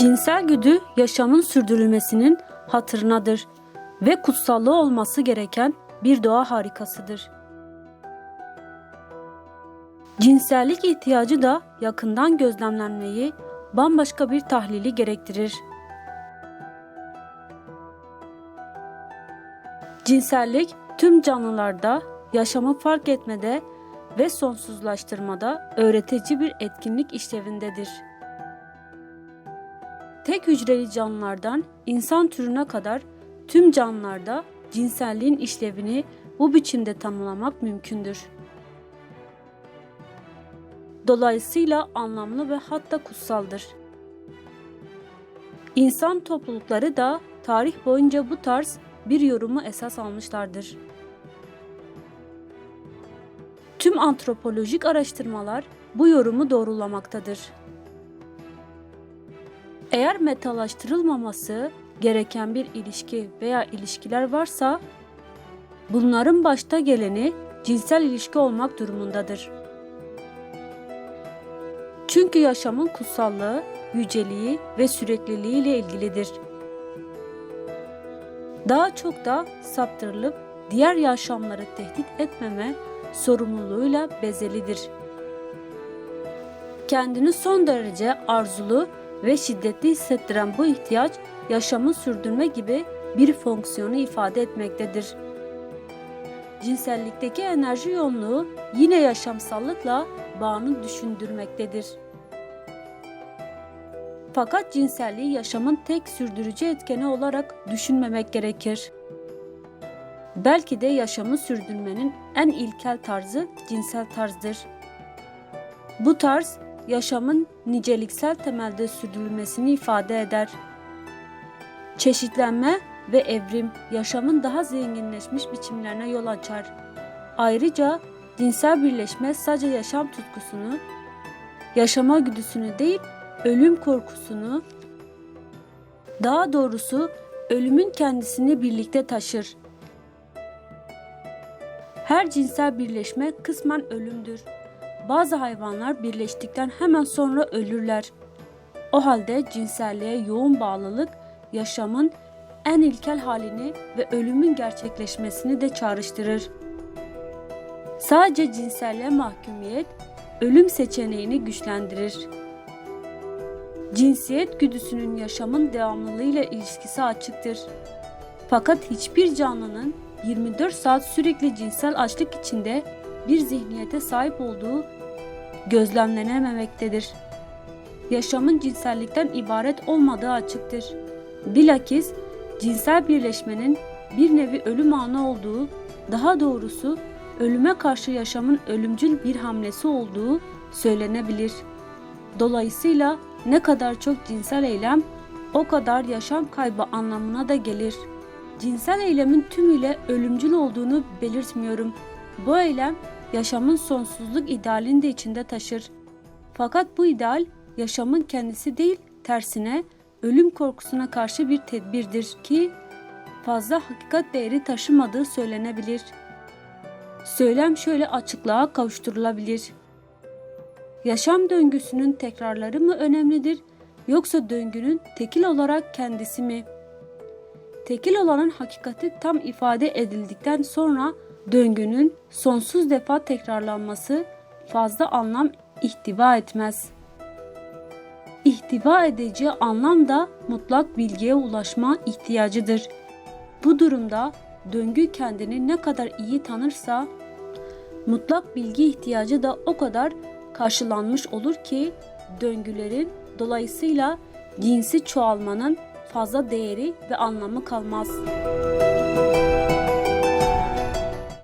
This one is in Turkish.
Cinsel güdü yaşamın sürdürülmesinin hatırınadır ve kutsallığı olması gereken bir doğa harikasıdır. Cinsellik ihtiyacı da yakından gözlemlenmeyi, bambaşka bir tahlili gerektirir. Cinsellik tüm canlılarda yaşamı fark etmede ve sonsuzlaştırmada öğretici bir etkinlik işlevindedir. Tek hücreli canlılardan insan türüne kadar tüm canlılarda cinselliğin işlevini bu biçimde tanımlamak mümkündür. Dolayısıyla anlamlı ve hatta kutsaldır. İnsan toplulukları da tarih boyunca bu tarz bir yorumu esas almışlardır. Tüm antropolojik araştırmalar bu yorumu doğrulamaktadır. Eğer metalaştırılmaması gereken bir ilişki veya ilişkiler varsa, bunların başta geleni cinsel ilişki olmak durumundadır. Çünkü yaşamın kutsallığı, yüceliği ve sürekliliği ile ilgilidir. Daha çok da saptırılıp diğer yaşamları tehdit etmeme sorumluluğuyla bezelidir. Kendini son derece arzulu ve şiddetli hissettiren bu ihtiyaç yaşamı sürdürme gibi bir fonksiyonu ifade etmektedir. Cinsellikteki enerji yoğunluğu yine yaşamsallıkla bağını düşündürmektedir. Fakat cinselliği yaşamın tek sürdürücü etkeni olarak düşünmemek gerekir. Belki de yaşamı sürdürmenin en ilkel tarzı cinsel tarzdır. Bu tarz yaşamın niceliksel temelde sürdürülmesini ifade eder. Çeşitlenme ve evrim yaşamın daha zenginleşmiş biçimlerine yol açar. Ayrıca cinsel birleşme sadece yaşam tutkusunu, yaşama güdüsünü değil, ölüm korkusunu, daha doğrusu ölümün kendisini birlikte taşır. Her cinsel birleşme kısmen ölümdür. Bazı hayvanlar birleştikten hemen sonra ölürler. O halde cinselliğe yoğun bağlılık yaşamın en ilkel halini ve ölümün gerçekleşmesini de çağrıştırır. Sadece cinselliğe mahkumiyet ölüm seçeneğini güçlendirir. Cinsiyet güdüsünün yaşamın devamlılığıyla ilişkisi açıktır. Fakat hiçbir canlının 24 saat sürekli cinsel açlık içinde bir zihniyete sahip olduğu gözlemlenememektedir. Yaşamın cinsellikten ibaret olmadığı açıktır. Bilakis cinsel birleşmenin bir nevi ölüm anı olduğu, daha doğrusu ölüme karşı yaşamın ölümcül bir hamlesi olduğu söylenebilir. Dolayısıyla ne kadar çok cinsel eylem o kadar yaşam kaybı anlamına da gelir. Cinsel eylemin tümüyle ölümcül olduğunu belirtmiyorum. Bu eylem yaşamın sonsuzluk idealini de içinde taşır. Fakat bu ideal yaşamın kendisi değil, tersine ölüm korkusuna karşı bir tedbirdir ki fazla hakikat değeri taşımadığı söylenebilir. Söylem şöyle açıklığa kavuşturulabilir. Yaşam döngüsünün tekrarları mı önemlidir yoksa döngünün tekil olarak kendisi mi? Tekil olanın hakikati tam ifade edildikten sonra döngünün sonsuz defa tekrarlanması fazla anlam ihtiva etmez. İhtiva edeceği anlam da mutlak bilgiye ulaşma ihtiyacıdır. Bu durumda döngü kendini ne kadar iyi tanırsa mutlak bilgi ihtiyacı da o kadar karşılanmış olur ki döngülerin dolayısıyla cinsi çoğalmanın fazla değeri ve anlamı kalmaz.